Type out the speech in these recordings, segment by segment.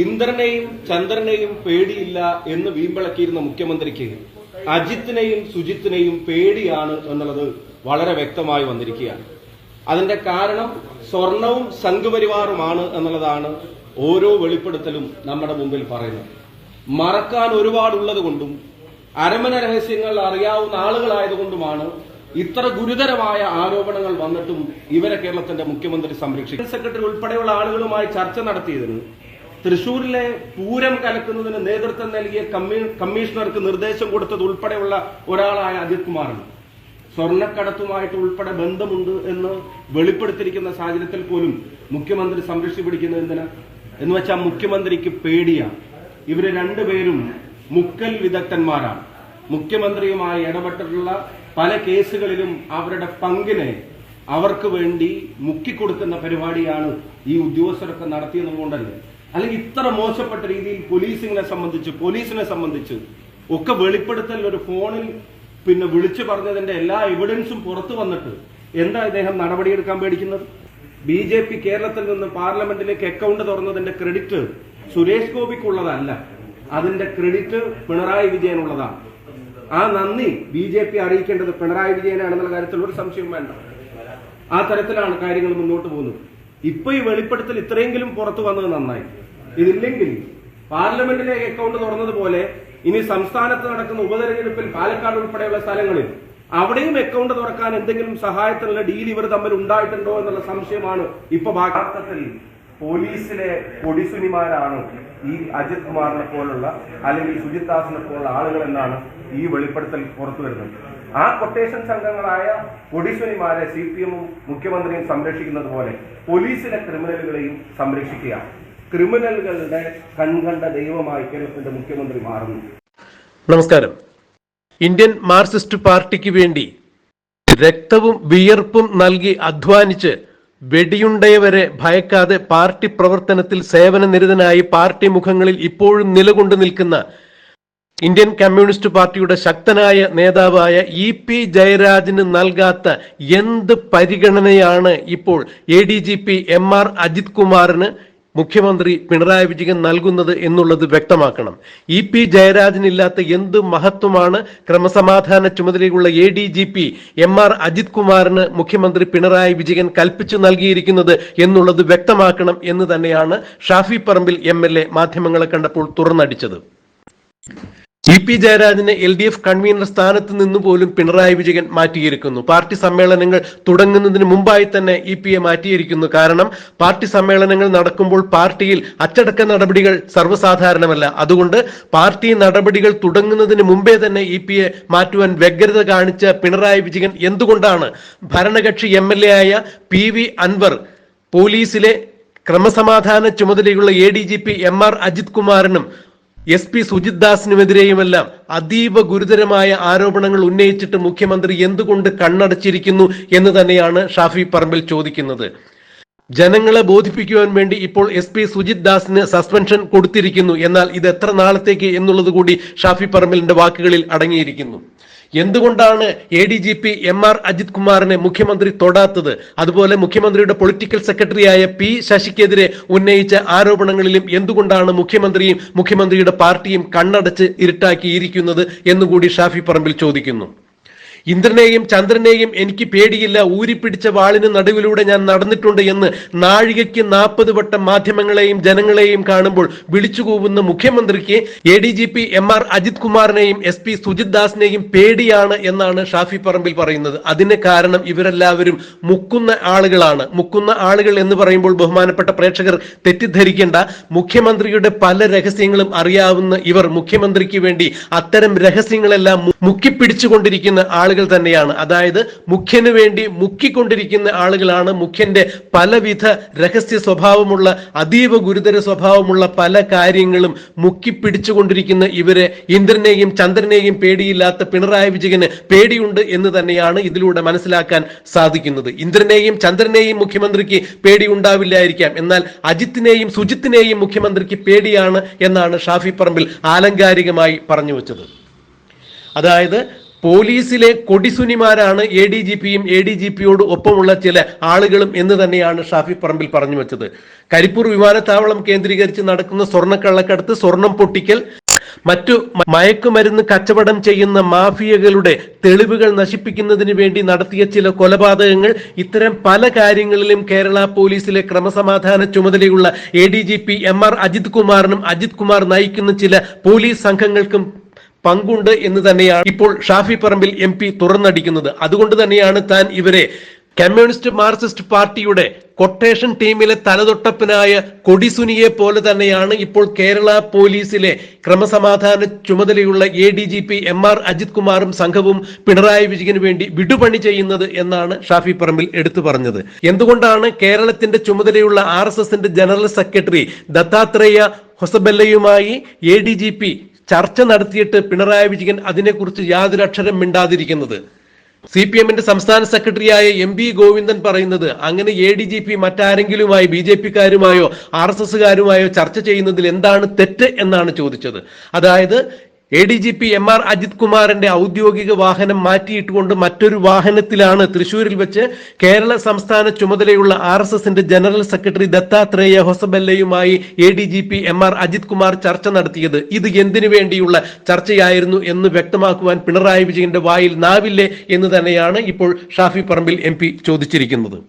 ഇന്ദ്രനെയും ചന്ദ്രനെയും പേടിയില്ല എന്ന് വീമ്പിളക്കിയിരുന്ന മുഖ്യമന്ത്രിക്ക് അജിത്തിനെയും സുജിത്തിനെയും പേടിയാണ് എന്നുള്ളത് വളരെ വ്യക്തമായി വന്നിരിക്കുകയാണ്. അതിന്റെ കാരണം സ്വർണവും സംഘപരിവാറുമാണ് എന്നുള്ളതാണ് ഓരോ വെളിപ്പെടുത്തലും നമ്മുടെ മുമ്പിൽ പറയുന്നത്. മറക്കാൻ ഒരുപാടുള്ളത് കൊണ്ടും അരമന രഹസ്യങ്ങൾ അറിയാവുന്ന ആളുകളായതുകൊണ്ടുമാണ് ഇത്ര ഗുരുതരമായ ആരോപണങ്ങൾ വന്നിട്ടും ഇവരെ കേരളത്തിന്റെ മുഖ്യമന്ത്രി സംരക്ഷിക്കും സെക്രട്ടറി ഉൾപ്പെടെയുള്ള ആളുകളുമായി ചർച്ച നടത്തിയതിന് തൃശൂരിലെ പൂരം കലക്കുന്നതിന് നേതൃത്വം നൽകിയ കമ്മീ- കമ്മീഷണർക്ക് നിർദ്ദേശം കൊടുത്തത് ഉൾപ്പെടെയുള്ള ഒരാളായ അജിത് കുമാറാണ്. സ്വർണക്കടത്തുമായിട്ട് ഉൾപ്പെടെ ബന്ധമുണ്ട് എന്ന് വെളിപ്പെടുത്തിയിരിക്കുന്ന സാഹചര്യത്തിൽ പോലും മുഖ്യമന്ത്രി സംരക്ഷിച്ചു പിടിക്കുന്നത് എന്തിനാ? എന്ന് വെച്ചാൽ മുഖ്യമന്ത്രിക്ക് പേടിയാണ് ഇവർ രണ്ടുപേരും മുക്കൽ വിദഗ്ധന്മാരാണ്. മുഖ്യമന്ത്രിയുമായി ഇടപെട്ടിട്ടുള്ള പല കേസുകളിലും അവരുടെ പങ്കിനെ അവർക്ക് വേണ്ടി മുക്കിക്കൊടുക്കുന്ന പരിപാടിയാണ് ഈ ഉദ്യോഗസ്ഥരൊക്കെ നടത്തിയത് കൊണ്ടല്ലേ? അല്ലെങ്കിൽ ഇത്ര മോശപ്പെട്ട രീതിയിൽ പോലീസിനെ സംബന്ധിച്ച് പോലീസിനെ സംബന്ധിച്ച് ഒക്കെ വെളിപ്പെടുത്തൽ ഒരു ഫോണിൽ പിന്നെ വിളിച്ചു പറഞ്ഞതിന്റെ എല്ലാ എവിഡൻസും പുറത്തു വന്നിട്ട് എന്താ ഇദ്ദേഹം നടപടിയെടുക്കാൻ പേടിക്കുന്നത്? ബി ജെ പി കേരളത്തിൽ നിന്ന് പാർലമെന്റിലേക്ക് അക്കൗണ്ട് തുറന്നതിന്റെ ക്രെഡിറ്റ് സുരേഷ് ഗോപിക്കുള്ളതല്ല. അതിന്റെ ക്രെഡിറ്റ് പിണറായി വിജയനുള്ളതാണ്. ആ നന്ദി ബി ജെ പി അറിയിക്കേണ്ടത് പിണറായി വിജയനാണെന്നുള്ള കാര്യത്തിൽ ഒരു സംശയം വേണ്ട. ആ തരത്തിലാണ് കാര്യങ്ങൾ മുന്നോട്ട് പോകുന്നത്. ഇപ്പൊ ഈ വെളിപ്പെടുത്തൽ ഇത്രയെങ്കിലും പുറത്തു വന്നത് നന്നായി. ഇതില്ലെങ്കിൽ പാർലമെന്റിലെ അക്കൗണ്ട് തുറന്നതുപോലെ ഇനി സംസ്ഥാനത്ത് നടക്കുന്ന ഉപതെരഞ്ഞെടുപ്പിൽ പാലക്കാട് ഉൾപ്പെടെയുള്ള സ്ഥലങ്ങളിൽ അവിടെയും അക്കൗണ്ട് തുറക്കാൻ എന്തെങ്കിലും സഹായത്തിനുള്ള ഡീൽ ഇവർ തമ്മിൽ ഉണ്ടായിട്ടുണ്ടോ എന്നുള്ള സംശയമാണ് ഇപ്പൊ ഭാഗത്തിൽ പോലീസിലെ കൊടിസുനിമാരാണ് ഈ അജിത് കുമാറിനെ പോലുള്ള അല്ലെങ്കിൽ സുജിത് ദാസിനെ പോലുള്ള ആളുകൾ എന്നാണ് ഈ വെളിപ്പെടുത്തൽ പുറത്തു വരുന്നത്. ആ കൊട്ടേഷൻ സംഘങ്ങളായ കൊടിസുനിമാരെ സി പി എമ്മും മുഖ്യമന്ത്രിയും സംരക്ഷിക്കുന്നത് പോലെ പോലീസിലെ ക്രിമിനലുകളെയും സംരക്ഷിക്കുക ക്രിമിനലുകളുടെ കൺകണ്ട ദൈവമായി കേരളത്തിന്റെ മുഖ്യമന്ത്രി മാറുന്നു. നമസ്കാരം. ഇന്ത്യൻ മാർക്സിസ്റ്റ് പാർട്ടിക്ക് വേണ്ടി രക്തവും വിയർപ്പും നൽകി അധ്വാനിച്ച് വെടിയുണ്ടയവരെ ഭയക്കാതെ പാർട്ടി പ്രവർത്തനത്തിൽ സേവനനിരതനായി പാർട്ടി മുഖങ്ങളിൽ ഇപ്പോഴും നിലകൊണ്ടു നിൽക്കുന്ന ഇന്ത്യൻ കമ്മ്യൂണിസ്റ്റ് പാർട്ടിയുടെ ശക്തനായ നേതാവായ ഇ പി ജയരാജന് നൽകാത്ത എന്ത് പരിഗണനയാണ് ഇപ്പോൾ A D G P M R Ajith കുമാറിന് മുഖ്യമന്ത്രി പിണറായി വിജയൻ നൽകുന്നത് എന്നുള്ളത് വ്യക്തമാക്കണം. ഇ പി ജയരാജനില്ലാത്ത എന്ത് മഹത്വമാണ് ക്രമസമാധാന ചുമതലയുള്ള A D G P M R Ajith കുമാറിന് മുഖ്യമന്ത്രി പിണറായി വിജയൻ കൽപ്പിച്ചു നൽകിയിരിക്കുന്നത് എന്നുള്ളത് വ്യക്തമാക്കണം എന്ന് തന്നെയാണ് Shafi Parambil M L A മാധ്യമങ്ങളെ കണ്ടപ്പോൾ തുറന്നടിച്ചത്. ഇ പി ജയരാജനെ എൽ ഡി എഫ് കൺവീനർ സ്ഥാനത്ത് നിന്ന് പോലും പിണറായി വിജയൻ മാറ്റിയിരിക്കുന്നു. പാർട്ടി സമ്മേളനങ്ങൾ തുടങ്ങുന്നതിന് മുമ്പായി തന്നെ ഇ പി എ മാറ്റിയിരിക്കുന്നു. കാരണം പാർട്ടി സമ്മേളനങ്ങൾ നടക്കുമ്പോൾ പാർട്ടിയിൽ അച്ചടക്ക നടപടികൾ സർവസാധാരണമല്ല. അതുകൊണ്ട് പാർട്ടി നടപടികൾ തുടങ്ങുന്നതിന് മുമ്പേ തന്നെ ഇ പി എ മാറ്റുവാൻ വ്യഗ്രത കാണിച്ച പിണറായി വിജയൻ എന്തുകൊണ്ടാണ്? ഭരണകക്ഷി എം എൽ എ ആയ പി വി അൻവർ പോലീസിലെ ക്രമസമാധാന ചുമതലയുള്ള A D G P M R Ajith കുമാറിനും S P Sujith ദാസിനുമെതിരെയുമെല്ലാം അതീവ ഗുരുതരമായ ആരോപണങ്ങൾ ഉന്നയിച്ചിട്ട് മുഖ്യമന്ത്രി എന്തുകൊണ്ട് കണ്ണടച്ചിരിക്കുന്നു എന്ന് തന്നെയാണ് ഷാഫി പറമ്പിൽ ചോദിക്കുന്നത്. ജനങ്ങളെ ബോധിപ്പിക്കുവാൻ വേണ്ടി ഇപ്പോൾ എസ് പി സുജിത് ദാസിന് സസ്പെൻഷൻ കൊടുത്തിരിക്കുന്നു. എന്നാൽ ഇത് എത്ര നാളത്തേക്ക് എന്നുള്ളത് കൂടി ഷാഫി പറമ്പിലിന്റെ വാക്കുകളിൽ അടങ്ങിയിരിക്കുന്നു. എന്തുകൊണ്ടാണ് A D G P M R Ajith കുമാറിനെ മുഖ്യമന്ത്രി തൊടാത്തത്? അതുപോലെ മുഖ്യമന്ത്രിയുടെ പൊളിറ്റിക്കൽ സെക്രട്ടറിയായ പി ശശിക്കെതിരെ ഉന്നയിച്ച ആരോപണങ്ങളിലും എന്തുകൊണ്ടാണ് മുഖ്യമന്ത്രിയും മുഖ്യമന്ത്രിയുടെ പാർട്ടിയും കണ്ണടച്ച് ഇരുട്ടാക്കിയിരിക്കുന്നത് എന്നുകൂടി ഷാഫി പറമ്പിൽ ചോദിക്കുന്നു. ഇന്ദ്രനെയും ചന്ദ്രനെയും എനിക്ക് പേടിയില്ല. ഊരിപ്പിടിച്ച വാളിന് നടുവിലൂടെ ഞാൻ നടന്നിട്ടുണ്ട് എന്ന് നാഴികയ്ക്ക് നാൽപ്പത് വട്ടം മാധ്യമങ്ങളെയും ജനങ്ങളെയും കാണുമ്പോൾ വിളിച്ചുകൂവുന്ന മുഖ്യമന്ത്രിക്ക് A D G P M R Ajith കുമാറിനെയും S P Sujith ദാസിനെയും പേടിയാണ് എന്നാണ് ഷാഫി പറമ്പിൽ പറയുന്നത്. അതിന് കാരണം ഇവരെല്ലാവരും മുക്കുന്ന ആളുകളാണ്. മുക്കുന്ന ആളുകൾ എന്ന് പറയുമ്പോൾ ബഹുമാനപ്പെട്ട പ്രേക്ഷകർ തെറ്റിദ്ധരിക്കേണ്ട മുഖ്യമന്ത്രിയുടെ പല രഹസ്യങ്ങളും അറിയാവുന്ന ഇവർ മുഖ്യമന്ത്രിക്ക് വേണ്ടി അത്തരം രഹസ്യങ്ങളെല്ലാം മുക്കിപ്പിടിച്ചുകൊണ്ടിരിക്കുന്ന ആളുകൾ തന്നെയാണ്. അതായത് മുഖ്യന് വേണ്ടി മുക്കിക്കൊണ്ടിരിക്കുന്ന ആളുകളാണ് മുഖ്യന്റെ പലവിധ രഹസ്യ സ്വഭാവമുള്ള അതീവ ഗുരുതര സ്വഭാവമുള്ള പല കാര്യങ്ങളും മുക്കി പിടിച്ചുകൊണ്ടിരിക്കുന്ന ഇവരെ ഇന്ദ്രനെയും ചന്ദ്രനെയും പേടിയില്ലാത്ത പിണറായി വിജയന് പേടിയുണ്ട് എന്ന് തന്നെയാണ് ഇതിലൂടെ മനസ്സിലാക്കാൻ സാധിക്കുന്നത്. ഇന്ദ്രനെയും ചന്ദ്രനെയും മുഖ്യമന്ത്രിക്ക് പേടി ഉണ്ടാവില്ലായിരിക്കാം എന്നാൽ അജിത്തിനെയും സുജിത്തിനെയും മുഖ്യമന്ത്രിക്ക് പേടിയാണ് എന്നാണ് ഷാഫി പറമ്പിൽ ആലങ്കാരികമായി പറഞ്ഞു വെച്ചത്. അതായത് പോലീസിലെ കൊടിസുനിമാരാണ് എ ഡി ജി പിയും എ ഡി ജി പിയോട് ഒപ്പമുള്ള ചില ആളുകളും എന്ന് തന്നെയാണ് ഷാഫി പറമ്പിൽ പറഞ്ഞു വെച്ചത്. കരിപ്പൂർ വിമാനത്താവളം കേന്ദ്രീകരിച്ച് നടക്കുന്ന സ്വർണക്കള്ളക്കടത്ത് സ്വർണം പൊട്ടിക്കൽ മറ്റു മയക്കുമരുന്ന് കച്ചവടം ചെയ്യുന്ന മാഫിയകളുടെ തെളിവുകൾ നശിപ്പിക്കുന്നതിന് വേണ്ടി നടത്തിയ ചില കൊലപാതകങ്ങൾ ഇത്തരം പല കാര്യങ്ങളിലും കേരള പോലീസിലെ ക്രമസമാധാന ചുമതലയുള്ള A D G P M R Ajith കുമാറിനും Ajith Kumar നയിക്കുന്ന ചില പോലീസ് സംഘങ്ങൾക്കും പങ്കുണ്ട് എന്ന് തന്നെയാണ് ഇപ്പോൾ ഷാഫി പറമ്പിൽ എം പി തുറന്നടിക്കുന്നത്. അതുകൊണ്ട് തന്നെയാണ് താൻ ഇവരെ കമ്മ്യൂണിസ്റ്റ് മാർക്സിസ്റ്റ് പാർട്ടിയുടെ കൊട്ടേഷൻ ടീമിലെ തലതൊട്ടപ്പനായ കൊടിസുനിയെ പോലെ തന്നെയാണ് ഇപ്പോൾ കേരള പോലീസിലെ ക്രമസമാധാന ചുമതലയുള്ള A D G P M R Ajith കുമാറും സംഘവും പിണറായി വിജയന് വേണ്ടി വിടുപണി ചെയ്യുന്നത് എന്നാണ് ഷാഫി പറമ്പിൽ എടുത്തു പറഞ്ഞത്. എന്തുകൊണ്ടാണ് കേരളത്തിന്റെ ചുമതലയുള്ള ആർ ജനറൽ സെക്രട്ടറി ദത്താത്രേയ ഹൊസബെല്ലയുമായി എ ഡി ജി പി ചർച്ച നടത്തിയിട്ട് പിണറായി വിജയൻ അതിനെക്കുറിച്ച് യാതൊരു അക്ഷരം മിണ്ടാതിരിക്കുന്നത്. സി പി എമ്മിന്റെ സംസ്ഥാന സെക്രട്ടറിയായ എം ബി ഗോവിന്ദൻ പറയുന്നത് അങ്ങനെ എ ഡി ജി പി മറ്റാരെങ്കിലുമായി ബി ജെ പിക്കാരുമായോ ആർ എസ് എസുകാരുമായോ ചർച്ച ചെയ്യുന്നതിൽ എന്താണ് തെറ്റ് എന്നാണ് ചോദിച്ചത്. അതായത് A D G P M R Ajith കുമാറിന്റെ ഔദ്യോഗിക വാഹനം മാറ്റിയിട്ടുകൊണ്ട് മറ്റൊരു വാഹനത്തിലാണ് തൃശൂരിൽ വെച്ച് കേരള സംസ്ഥാന ചുമതലയുള്ള ആർ എസ് എസിന്റെ general secretary Dattatreya ഹൊസബല്ലയുമായി A D G P M R Ajith Kumar ചർച്ച നടത്തിയത്. ഇത് എന്തിനു വേണ്ടിയുള്ള ചർച്ചയായിരുന്നു എന്ന് വ്യക്തമാക്കുവാൻ പിണറായി വിജയന്റെ വായിൽ നാവില്ലേ എന്ന് തന്നെയാണ് ഇപ്പോൾ ഷാഫി പറമ്പിൽ എം ചോദിച്ചിരിക്കുന്നത്.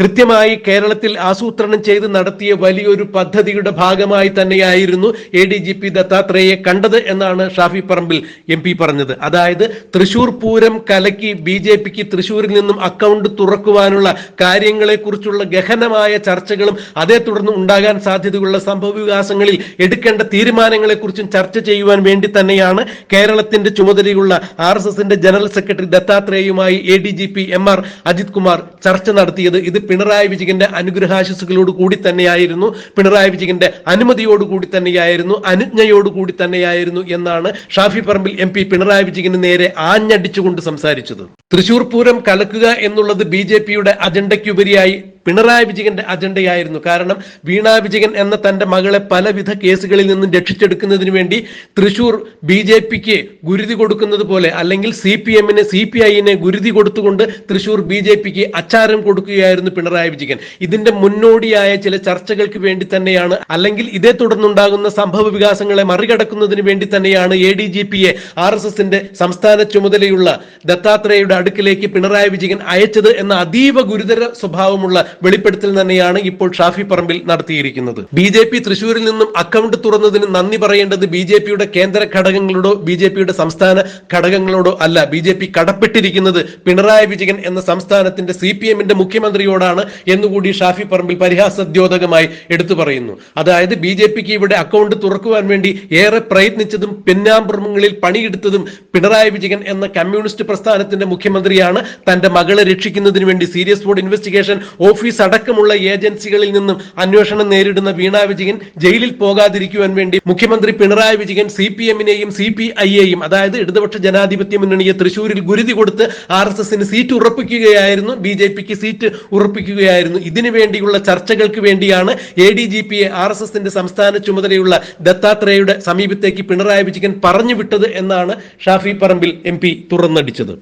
കൃത്യമായി കേരളത്തിൽ ആസൂത്രണം ചെയ്ത് നടത്തിയ വലിയൊരു പദ്ധതിയുടെ ഭാഗമായി തന്നെയായിരുന്നു എ ഡി ജി പി ദത്താത്രേയെ കണ്ടത് എന്നാണ് ഷാഫി പറമ്പിൽ എം പി പറഞ്ഞത്. അതായത് തൃശൂർ പൂരം കലക്കി ബി ജെ പിക്ക് തൃശൂരിൽ നിന്നും അക്കൗണ്ട് തുറക്കുവാനുള്ള കാര്യങ്ങളെക്കുറിച്ചുള്ള ഗഹനമായ ചർച്ചകളും അതേ തുടർന്ന് ഉണ്ടാകാൻ സാധ്യതയുള്ള സംഭവ വികാസങ്ങളിൽ എടുക്കേണ്ട തീരുമാനങ്ങളെക്കുറിച്ചും ചർച്ച ചെയ്യുവാൻ വേണ്ടി തന്നെയാണ് കേരളത്തിന്റെ ചുമതലയുള്ള ആർ എസ് എസിന്റെ general secretary ദത്താത്രേയുമായി A D G P M R Ajith Kumar ചർച്ച നടത്തിയത്. ഇത് പിണറായി വിജയന്റെ അനുഗ്രഹാശിസുകളോട് കൂടി തന്നെയായിരുന്നു പിണറായി വിജയന്റെ അനുമതിയോട് കൂടി തന്നെയായിരുന്നു അനുജ്ഞയോട് കൂടി തന്നെയായിരുന്നു എന്നാണ് ഷാഫി പറമ്പിൽ എം പി പിണറായി വിജയന് നേരെ ആഞ്ഞടിച്ചുകൊണ്ട് സംസാരിച്ചത്. തൃശൂർ പൂരം കലക്കുക എന്നുള്ളത് ബി ജെ പിയുടെ അജണ്ടയ്ക്കുപരിയായി പിണറായി വിജയന്റെ അജണ്ടയായിരുന്നു. കാരണം വീണ വിജയൻ എന്ന തന്റെ മകളെ പലവിധ കേസുകളിൽ നിന്നും രക്ഷിച്ചെടുക്കുന്നതിന് വേണ്ടി തൃശൂർ ബി ജെ പിക്ക് ഗുരുതി കൊടുക്കുന്നത് പോലെ അല്ലെങ്കിൽ സി പി എമ്മിന് സി പി ഐനെ ഗുരുതി കൊടുത്തുകൊണ്ട് തൃശൂർ ബി ജെ പിക്ക് അച്ചാരം കൊടുക്കുകയായിരുന്നു പിണറായി വിജയൻ. ഇതിന്റെ മുന്നോടിയായ ചില ചർച്ചകൾക്ക് വേണ്ടി തന്നെയാണ് അല്ലെങ്കിൽ ഇതേ തുടർന്നുണ്ടാകുന്ന സംഭവ വികാസങ്ങളെ മറികടക്കുന്നതിന് വേണ്ടി തന്നെയാണ് എ ഡി ജി പിയെ ആർ എസ് എസിന്റെ സംസ്ഥാന ചുമതലയുള്ള ദത്താത്രേയയുടെ അടുക്കിലേക്ക് പിണറായി വിജയൻ അയച്ചത് എന്ന അതീവ ഗുരുതര സ്വഭാവമുള്ള വെളിപ്പെടുത്തൽ തന്നെയാണ് ഇപ്പോൾ ഷാഫി പറമ്പിൽ നടത്തിയിരിക്കുന്നത്. ബി ജെ പി തൃശൂരിൽ നിന്നും അക്കൗണ്ട് തുറന്നതിന് നന്ദി പറയേണ്ടത് ബി ജെ പിയുടെ കേന്ദ്ര ഘടകങ്ങളോടോ ബി ജെ പിയുടെ സംസ്ഥാന ഘടകങ്ങളോടോ അല്ല. ബി ജെ പി കടപ്പെട്ടിരിക്കുന്നത് പിണറായി വിജയൻ എന്ന സംസ്ഥാനത്തിന്റെ സി പി എമ്മിന്റെ മുഖ്യമന്ത്രിയോടാണ് എന്നുകൂടി ഷാഫി പറമ്പിൽ പരിഹാസദ്യോതകമായി എടുത്തു പറയുന്നു. അതായത് ബി ജെ പിക്ക് ഇവിടെ അക്കൗണ്ട് തുറക്കുവാൻ വേണ്ടി ഏറെ പ്രയത്നിച്ചതും പിന്നാമ്പുറങ്ങളിൽ പണിയെടുത്തതും പിണറായി വിജയൻ എന്ന കമ്മ്യൂണിസ്റ്റ് പ്രസ്ഥാനത്തിന്റെ മുഖ്യമന്ത്രിയാണ്. തന്റെ മകളെ രക്ഷിക്കുന്നതിന് വേണ്ടി സീരിയസ് ബോർഡ് ഇൻവെസ്റ്റിഗേഷൻ ഓഫീസ് അടക്കമുള്ള ഏജൻസികളിൽ നിന്നും അന്വേഷണം നേരിടുന്ന വീണ വിജയൻ ജയിലിൽ പോകാതിരിക്കുവാൻ വേണ്ടി മുഖ്യമന്ത്രി പിണറായി വിജയൻ സി പി എമ്മിനെയും സി പി ഐയെയും അതായത് ഇടതുപക്ഷ ജനാധിപത്യ മുന്നണിയെ തൃശൂരിൽ ഗുരുതി കൊടുത്ത് ആർ എസ് എസിന് സീറ്റ് ഉറപ്പിക്കുകയായിരുന്നു ബി ജെ പിക്ക് സീറ്റ് ഉറപ്പിക്കുകയായിരുന്നു. ഇതിനു വേണ്ടിയുള്ള ചർച്ചകൾക്ക് വേണ്ടിയാണ് എ ഡി ജി പിയെ ആർ എസ് എസിന്റെ സംസ്ഥാന ചുമതലയുള്ള ദത്താത്രേയയുടെ സമീപത്തേക്ക് പിണറായി വിജയൻ പറഞ്ഞു വിട്ടത് എന്നാണ് ഷാഫി പറമ്പിൽ എം പി തുറന്നടിച്ചത്.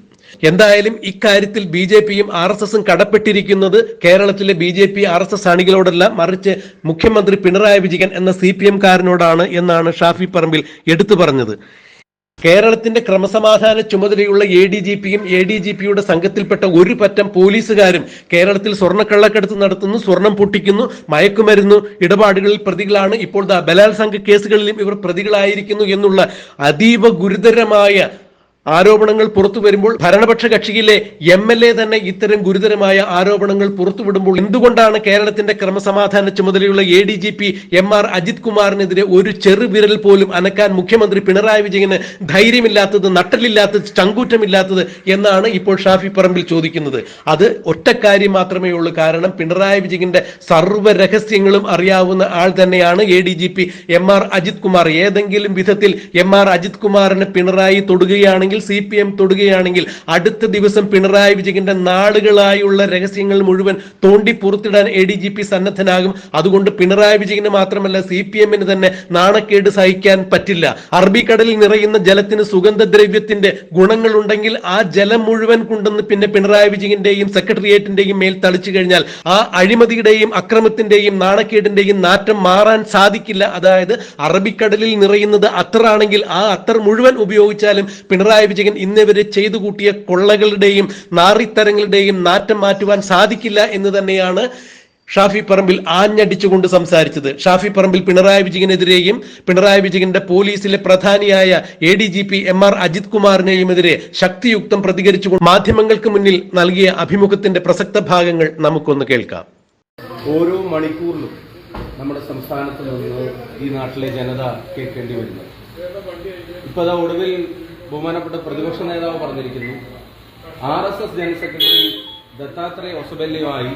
എന്തായാലും ഇക്കാര്യത്തിൽ ബി ജെ പിയും ആർ എസ് എസും കടപ്പെട്ടിരിക്കുന്നത് കേരളത്തിലെ B J P R S S അണികളോടല്ല മറിച്ച് മുഖ്യമന്ത്രി പിണറായി വിജയൻ എന്ന സി പി എം കാരനോടാണ് എന്നാണ് ഷാഫി പറമ്പിൽ എടുത്തു പറഞ്ഞത്. കേരളത്തിന്റെ ക്രമസമാധാന ചുമതലയുള്ള എ ഡി ജി പിയും എ ഡി ജി പിയുടെ സംഘത്തിൽപ്പെട്ട ഒരു പറ്റം പോലീസുകാരും കേരളത്തിൽ സ്വർണക്കള്ളക്കടത്ത് നടത്തുന്നു സ്വർണം പൊട്ടിക്കുന്നു മയക്കുമരുന്നു ഇടപാടുകളിൽ പ്രതികളാണ്. ഇപ്പോൾ ബലാത്സംഗ കേസുകളിലും ഇവർ പ്രതികളായിരിക്കുന്നു എന്നുള്ള അതീവ ഗുരുതരമായ ആരോപണങ്ങൾ പുറത്തു വരുമ്പോൾ ഭരണപക്ഷ കക്ഷിയിലെ എം എൽ എ തന്നെ ഇത്തരം ഗുരുതരമായ ആരോപണങ്ങൾ പുറത്തുവിടുമ്പോൾ എന്തുകൊണ്ടാണ് കേരളത്തിന്റെ ക്രമസമാധാന ചുമതലയുള്ള A D G P M R Ajith കുമാറിനെതിരെ ഒരു ചെറുവിരൽ പോലും അനക്കാൻ മുഖ്യമന്ത്രി പിണറായി വിജയന് ധൈര്യമില്ലാത്തത് നട്ടലില്ലാത്തത് ചങ്കൂറ്റമില്ലാത്തത് എന്നാണ് ഇപ്പോൾ ഷാഫി പറമ്പിൽ ചോദിക്കുന്നത്. അത് ഒറ്റക്കാര്യം മാത്രമേ ഉള്ളൂ. കാരണം പിണറായി വിജയന്റെ സർവ രഹസ്യങ്ങളും അറിയാവുന്ന ആൾ തന്നെയാണ് A D G P M R Ajith Kumar. ഏതെങ്കിലും വിധത്തിൽ എം ആർ അജിത് കുമാറിനെ പിണറായി തൊടുകയാണെങ്കിൽ തൊടുകയാണെങ്കിൽ സി പി എം തൊടുകയാണെങ്കിൽ അടുത്ത ദിവസം പിണറായി വിജയന്റെ നാടുകളായുള്ള രഹസ്യങ്ങൾ മുഴുവൻ തോണ്ടി പുറത്തിടാൻ എ ഡി ജി പി സന്നദ്ധനാകും. അതുകൊണ്ട് പിണറായി വിജയന് മാത്രമല്ല സി പി എമ്മിന് തന്നെ നാണക്കേട് സഹിക്കാൻ പറ്റില്ല. അറബിക്കടലിൽ നിറയുന്ന ജലത്തിന് സുഗന്ധദ്രവ്യത്തിന്റെ ഗുണങ്ങളുണ്ടെങ്കിൽ ആ ജലം മുഴുവൻ കൊണ്ടുവന്ന് പിന്നെ പിണറായി വിജയന്റെയും സെക്രട്ടേറിയറ്റിന്റെയും മേൽ തളിച്ചു കഴിഞ്ഞാൽ ആ അഴിമതിയുടെയും അക്രമത്തിന്റെയും നാണക്കേടിന്റെയും നാറ്റം മാറാൻ സാധിക്കില്ല. അതായത് അറബിക്കടലിൽ നിറയുന്നത് അത്തറാണെങ്കിൽ ആ അത്തർ മുഴുവൻ ഉപയോഗിച്ചാലും പിണറായി വിജയൻ ഇന്നിവരെ ചെയ്തു കൂട്ടിയ കൊള്ളകളുടെയും നാറിത്തരങ്ങളുടെയും നാറ്റം മാറ്റുവാൻ സാധിക്കില്ല എന്ന് തന്നെയാണ് ഷാഫി പറമ്പിൽ ആഞ്ഞടിച്ചുകൊണ്ട് സംസാരിച്ചത്. ഷാഫി പറമ്പിൽ പിണറായി വിജയനെതിരെയും പിണറായി വിജയന്റെ പോലീസിലെ പ്രധാനിയായ A D G P M R Ajith കുമാറിനെയും എതിരെ ശക്തിയുക്തം പ്രതികരിച്ചുകൊണ്ട് മാധ്യമങ്ങൾക്ക് മുന്നിൽ നൽകിയ അഭിമുഖത്തിന്റെ പ്രസക്ത ഭാഗങ്ങൾ നമുക്കൊന്ന് കേൾക്കാം. ഓരോ മണിക്കൂറിലും നമ്മുടെ സംസ്ഥാനത്ത് നിന്ന് ഈ നാട്ടിലെ ജനത കേൾക്കേണ്ടി വരുന്നത്. ഇപ്പൊ അതാ ഒടുവിൽ ബഹുമാനപ്പെട്ട പ്രതിപക്ഷ നേതാവ് പറഞ്ഞിരിക്കുന്നു. R S S general secretary Dattatreya ഒസബല്യയുമായി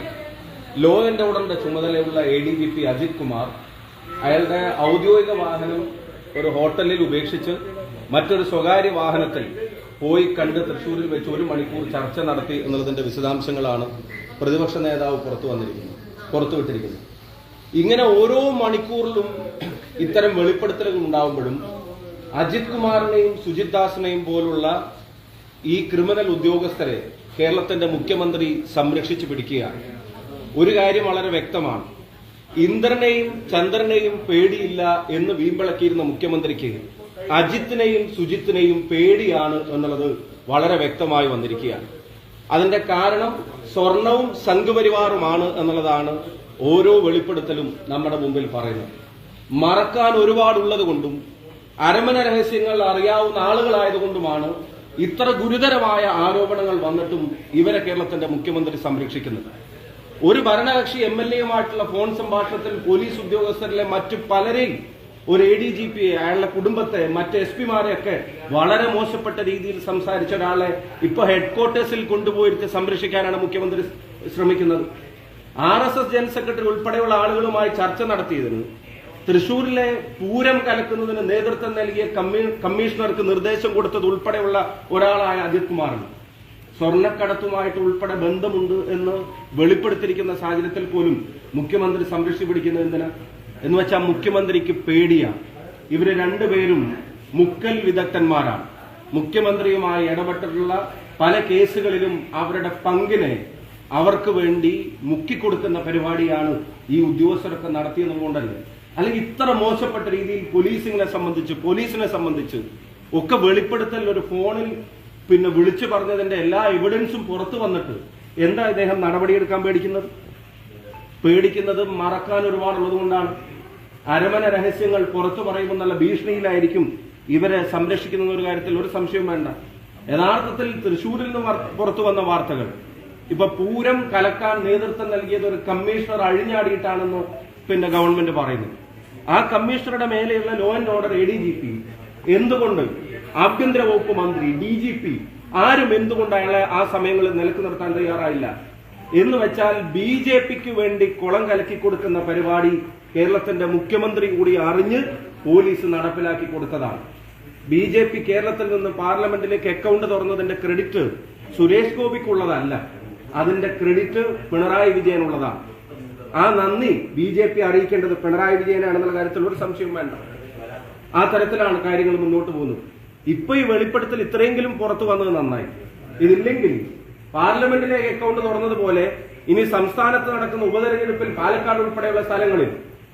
law and ഓർഡറിന്റെ ചുമതലയുള്ള A D G P Ajith Kumar അയാളുടെ ഔദ്യോഗിക വാഹനം ഒരു ഹോട്ടലിൽ ഉപേക്ഷിച്ച് മറ്റൊരു സ്വകാര്യ വാഹനത്തിൽ പോയി കണ്ട് തൃശ്ശൂരിൽ വെച്ച് ഒരു മണിക്കൂർ ചർച്ച നടത്തി എന്നുള്ളതിന്റെ വിശദാംശങ്ങളാണ് പ്രതിപക്ഷ നേതാവ് പുറത്തു വന്നിരിക്കുന്നത് പുറത്തുവിട്ടിരിക്കുന്നത് ഇങ്ങനെ ഓരോ മണിക്കൂറിലും ഇത്തരം വെളിപ്പെടുത്തലുകൾ ഉണ്ടാവുമ്പോഴും അജിത് കുമാറിനെയും സുജിത് ദാസിനെയും പോലുള്ള ഈ ക്രിമിനൽ ഉദ്യോഗസ്ഥരെ കേരളത്തിന്റെ മുഖ്യമന്ത്രി സംരക്ഷിച്ചു പിടിക്കുകയാണ്. ഒരു കാര്യം വളരെ വ്യക്തമാണ്. ഇന്ദ്രനെയും ചന്ദ്രനെയും പേടിയില്ല എന്ന് വീമ്പിളക്കിയിരുന്ന മുഖ്യമന്ത്രിക്ക് അജിത്തിനെയും സുജിത്തിനെയും പേടിയാണ് എന്നുള്ളത് വളരെ വ്യക്തമായി വന്നിരിക്കുകയാണ്. അതിന്റെ കാരണം സ്വർണവും സംഘപരിവാറുമാണ് എന്നുള്ളതാണ് ഓരോ വെളിപ്പെടുത്തലും നമ്മുടെ മുമ്പിൽ പറയുന്നത്. മറക്കാൻ ഒരുപാടുള്ളത് കൊണ്ടും അരമന രഹസ്യങ്ങൾ അറിയാവുന്ന ആളുകളായതുകൊണ്ടുമാണ് ഇത്ര ഗുരുതരമായ ആരോപണങ്ങൾ വന്നിട്ടും ഇവരെ കേരളത്തിന്റെ മുഖ്യമന്ത്രി സംരക്ഷിക്കുന്നത്. ഒരു ഭരണകക്ഷി എം എൽ എയുമായിട്ടുള്ള ഫോൺ സംഭാഷണത്തിൽ പോലീസ് ഉദ്യോഗസ്ഥരിലെ മറ്റു പലരെയും ഒരു എ ഡി ജി പി അയാളുടെ കുടുംബത്തെ മറ്റ് എസ് പിമാരെയൊക്കെ വളരെ മോശപ്പെട്ട രീതിയിൽ സംസാരിച്ച ഒരാളെ ഇപ്പൊ ഹെഡ്ക്വാർട്ടേഴ്സിൽ കൊണ്ടുപോയിട്ട് സംരക്ഷിക്കാനാണ് മുഖ്യമന്ത്രി ശ്രമിക്കുന്നത്. R S S general secretary ഉൾപ്പെടെയുള്ള ആളുകളുമായി ചർച്ച നടത്തിയതിന് തൃശൂരിലെ പൂരം കലക്കുന്നതിന് നേതൃത്വം നൽകിയ കമ്മീഷണർക്ക് നിർദ്ദേശം കൊടുത്തത് ഉൾപ്പെടെയുള്ള ഒരാളായ അജിത് കുമാറാണ്. സ്വർണക്കടത്തുമായിട്ട് ഉൾപ്പെടെ ബന്ധമുണ്ട് എന്ന് വെളിപ്പെടുത്തിയിരിക്കുന്ന സാഹചര്യത്തിൽ പോലും മുഖ്യമന്ത്രി സംരക്ഷിച്ചു പിടിക്കുന്നത് എന്തിനാ? എന്ന് വെച്ചാൽ മുഖ്യമന്ത്രിക്ക് പേടിയാണ് ഇവർ രണ്ടുപേരും മുക്കൽ വിദഗ്ധന്മാരാണ്. മുഖ്യമന്ത്രിയുമായി ഇടപെട്ടിട്ടുള്ള പല കേസുകളിലും അവരുടെ പങ്കിനെ അവർക്ക് വേണ്ടി മുക്കിക്കൊടുക്കുന്ന പരിപാടിയാണ് ഈ ഉദ്യോഗസ്ഥരൊക്കെ നടത്തിയത് കൊണ്ടല്ലേ അല്ലെങ്കിൽ ഇത്ര മോശപ്പെട്ട രീതിയിൽ പോലീസിനെ സംബന്ധിച്ച് പോലീസിനെ സംബന്ധിച്ച് ഒക്കെ വെളിപ്പെടുത്തൽ ഒരു ഫോണിൽ പിന്നെ വിളിച്ചു പറഞ്ഞതിന്റെ എല്ലാ എവിഡൻസും പുറത്തു വന്നിട്ട് എന്താ ഇദ്ദേഹം നടപടിയെടുക്കാൻ പേടിക്കുന്നത്? പേടിക്കുന്നത് മറക്കാൻ ഒരുപാടുള്ളത് കൊണ്ടാണ്. അരമന രഹസ്യങ്ങൾ പുറത്തു പറയുമ്പോൾ നല്ല ഭീഷണിയിലായിരിക്കും ഇവരെ സംരക്ഷിക്കുന്ന ഒരു കാര്യത്തിൽ ഒരു സംശയം വേണ്ട. യഥാർത്ഥത്തിൽ തൃശൂരിൽ നിന്ന് പുറത്തു വന്ന വാർത്തകൾ. ഇപ്പൊ പൂരം കലക്കാൻ നേതൃത്വം നൽകിയത് ഒരു കമ്മീഷണർ അഴിഞ്ഞാടിയിട്ടാണെന്ന് പിന്നെ ഗവൺമെന്റ് പറയുന്നത് ആ കമ്മീഷണറുടെ മേലെയുള്ള law and order A D G P എന്തുകൊണ്ട് ആഭ്യന്തര വകുപ്പ് മന്ത്രി ഡി ജി പി ആരും എന്തുകൊണ്ട് അയാളെ ആ സമയങ്ങളിൽ നിലയ്ക്ക് നിർത്താൻ തയ്യാറായില്ല? എന്ന് വെച്ചാൽ ബി ജെ പിക്ക് വേണ്ടി കുളം കലക്കി കൊടുക്കുന്ന പരിപാടി കേരളത്തിന്റെ മുഖ്യമന്ത്രി കൂടി അറിഞ്ഞ് പോലീസ് നടപ്പിലാക്കി കൊടുത്തതാണ്. ബി ജെ പി കേരളത്തിൽ നിന്ന് പാർലമെന്റിലേക്ക് അക്കൗണ്ട് തുറന്നതിന്റെ ക്രെഡിറ്റ് സുരേഷ് ഗോപിക്കുള്ളതല്ല. അതിന്റെ ക്രെഡിറ്റ് പിണറായി വിജയനുള്ളതാണ്. ആ നന്ദി ബി ജെ പി അറിയിക്കേണ്ടത് പിണറായി വിജയനാണെന്നുള്ള കാര്യത്തിൽ ഒരു സംശയം വേണ്ട. ആ തരത്തിലാണ് കാര്യങ്ങൾ മുന്നോട്ട് പോകുന്നത്. ഇപ്പൊ ഈ വെളിപ്പെടുത്തൽ ഇത്രയെങ്കിലും പുറത്തു വന്നത് നന്നായി. ഇതില്ലെങ്കിൽ പാർലമെന്റിലെ അക്കൗണ്ട് തുറന്നതുപോലെ ഇനി സംസ്ഥാനത്ത് നടക്കുന്ന ഉപതെരഞ്ഞെടുപ്പിൽ പാലക്കാട് ഉൾപ്പെടെയുള്ള സ്ഥലങ്ങളിൽ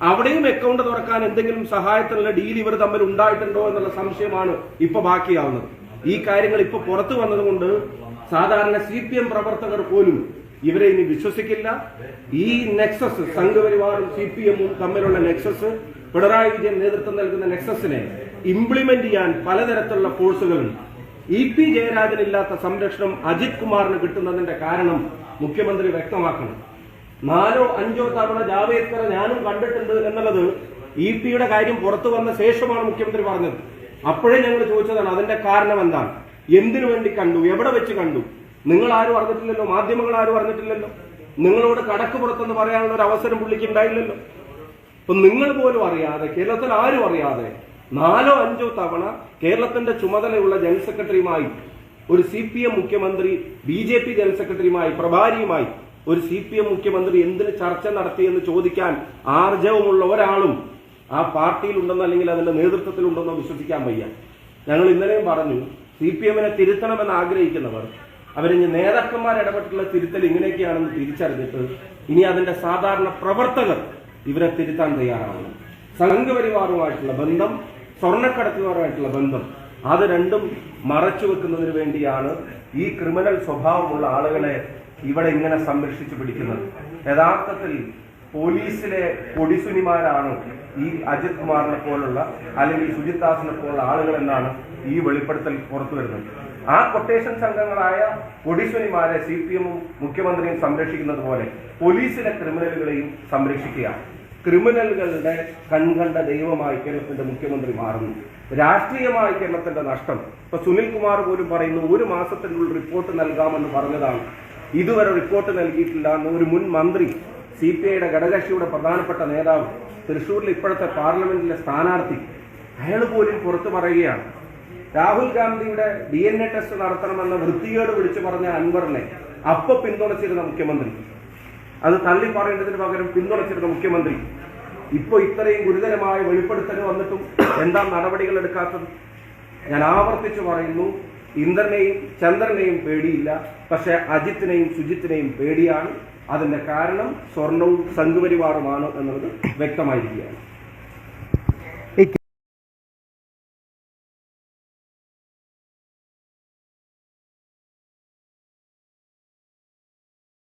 അവിടെയും അക്കൗണ്ട് തുറക്കാൻ എന്തെങ്കിലും സഹായത്തിനുള്ള ഡീൽ ഇവർ തമ്മിൽ ഉണ്ടായിട്ടുണ്ടോ എന്നുള്ള സംശയമാണ് ഇപ്പൊ ബാക്കിയാവുന്നത്. ഈ കാര്യങ്ങൾ ഇപ്പൊ പുറത്തു വന്നതുകൊണ്ട് സാധാരണ സി പ്രവർത്തകർ പോലും ഇവരെ ഇനി വിശ്വസിക്കില്ല. ഈ നെക്സസ് സംഘപരിവാറും സി പി എമ്മും തമ്മിലുള്ള നെക്സസ് പിണറായി വിജയൻ നേതൃത്വം നൽകുന്ന നെക്സസിനെ ഇംപ്ലിമെന്റ് ചെയ്യാൻ പലതരത്തിലുള്ള ഫോഴ്സുകളുണ്ട് ഇ പി ജയരാജനില്ലാത്ത സംരക്ഷണം അജിത് കുമാറിന് കിട്ടുന്നതിന്റെ കാരണം മുഖ്യമന്ത്രി വ്യക്തമാക്കണം. നാലോ അഞ്ചോ തവണ ജാവേദ്കറെ ഞാനും കണ്ടിട്ടുണ്ട് എന്നുള്ളത് ഇ പിയുടെ കാര്യം പുറത്തു വന്ന ശേഷമാണ് മുഖ്യമന്ത്രി പറഞ്ഞത്. അപ്പോഴേ ഞങ്ങൾ ചോദിച്ചതാണ് അതിന്റെ കാരണം എന്താണ്? എന്തിനു വേണ്ടി കണ്ടു? എവിടെ വെച്ച് കണ്ടു? നിങ്ങൾ ആരും അറിഞ്ഞിട്ടില്ലല്ലോ മാധ്യമങ്ങൾ ആരും അറിഞ്ഞിട്ടില്ലല്ലോ. നിങ്ങളോട് കടക്ക് പുറത്തെന്ന് പറയാനുള്ള ഒരു അവസരം പുള്ളിക്ക് ഉണ്ടായില്ലല്ലോ. അപ്പൊ നിങ്ങൾ പോലും അറിയാതെ കേരളത്തിൽ ആരും അറിയാതെ നാലോ അഞ്ചോ തവണ കേരളത്തിന്റെ ചുമതലയുള്ള ജനറൽ സെക്രട്ടറിയുമായി ഒരു സി പി എം മുഖ്യമന്ത്രി ബി ജെ പി ജനറൽ സെക്രട്ടറിയുമായി പ്രഭാരിയുമായി ഒരു സി പി എം മുഖ്യമന്ത്രി എന്തിന് ചർച്ച നടത്തിയെന്ന് ചോദിക്കാൻ ആർജവമുള്ള ഒരാളും ആ പാർട്ടിയിലുണ്ടെന്നോ അല്ലെങ്കിൽ അതിന്റെ നേതൃത്വത്തിലുണ്ടെന്നോ വിശ്വസിക്കാൻ വയ്യ. ഞങ്ങൾ ഇന്നലെയും പറഞ്ഞു സി പി എമ്മിനെ തിരുത്തണമെന്ന് ആഗ്രഹിക്കുന്നവർ അവരിഞ്ഞ് നേതാക്കന്മാർ ഇടപെട്ടുള്ള തിരുത്തൽ ഇങ്ങനെയൊക്കെയാണെന്ന് തിരിച്ചറിഞ്ഞിട്ട് ഇനി അതിന്റെ സാധാരണ പ്രവർത്തകർ ഇവരെ തിരുത്താൻ തയ്യാറാവണം. സംഘപരിവാറുമായിട്ടുള്ള ബന്ധം സ്വർണക്കടത്തുകാരുമായിട്ടുള്ള ബന്ധം അത് രണ്ടും മറച്ചു വെക്കുന്നതിന് വേണ്ടിയാണ് ഈ ക്രിമിനൽ സ്വഭാവമുള്ള ആളുകളെ ഇവിടെ ഇങ്ങനെ സംരക്ഷിച്ചു പിടിക്കുന്നത്. യഥാർത്ഥത്തിൽ പോലീസിലെ കൊടിസുനിമാരാണ് ഈ അജിത് കുമാറിനെ പോലുള്ള അല്ലെങ്കിൽ സുജിത് ദാസിനെ പോലുള്ള ആളുകൾ എന്നാണ് ഈ വെളിപ്പെടുത്തൽ പുറത്തു വരുന്നത് ആ കൊട്ടേഷൻ സംഘങ്ങളായ കൊടിസുനിമാരെ സി പി എമ്മും മുഖ്യമന്ത്രിയും സംരക്ഷിക്കുന്നത് പോലെ പോലീസിലെ ക്രിമിനലുകളെയും സംരക്ഷിക്കുക. ക്രിമിനലുകളുടെ കൺകണ്ട ദൈവമായി കേരളത്തിന്റെ മുഖ്യമന്ത്രി മാറുന്നു. രാഷ്ട്രീയമായി കേരളത്തിന്റെ നഷ്ടം. ഇപ്പൊ സുനിൽ കുമാർ പോലും പറയുന്നു ഒരു മാസത്തിനുള്ളിൽ റിപ്പോർട്ട് നൽകാമെന്ന് പറഞ്ഞതാണ്. ഇതുവരെ റിപ്പോർട്ട് നൽകിയിട്ടില്ല എന്ന് ഒരു മുൻ മന്ത്രി സി പി ഐയുടെ ഘടകകക്ഷിയുടെ പ്രധാനപ്പെട്ട നേതാവ് തൃശൂരിൽ ഇപ്പോഴത്തെ പാർലമെന്റിലെ സ്ഥാനാർത്ഥി അയാൾ പോലും പുറത്തു പറയുകയാണ്. രാഹുൽ ഗാന്ധിയുടെ ഡി എൻ എ ടെസ്റ്റ് നടത്തണമെന്ന വൃത്തികേട് വിളിച്ചു പറഞ്ഞ അൻവറിനെ അപ്പൊ പിന്തുണച്ചിരുന്ന മുഖ്യമന്ത്രി. അത് തള്ളി പറയേണ്ടതിന് പകരം പിന്തുണച്ചിരുന്ന മുഖ്യമന്ത്രി. ഇപ്പൊ ഇത്രയും ഗുരുതരമായ വെളിപ്പെടുത്തൽ വന്നിട്ടും എന്താ നടപടികൾ എടുക്കാത്തത്? ഞാൻ ആവർത്തിച്ചു പറയുന്നു ഇന്ദ്രനെയും ചന്ദ്രനെയും പേടിയില്ല. പക്ഷെ അജിത്തിനെയും സുജിത്തിനെയും പേടിയാണ്. അതിന്റെ കാരണം സ്വർണവും സംഘപരിവാറുമാണ് എന്നുള്ളത് വ്യക്തമായിരിക്കുകയാണ്.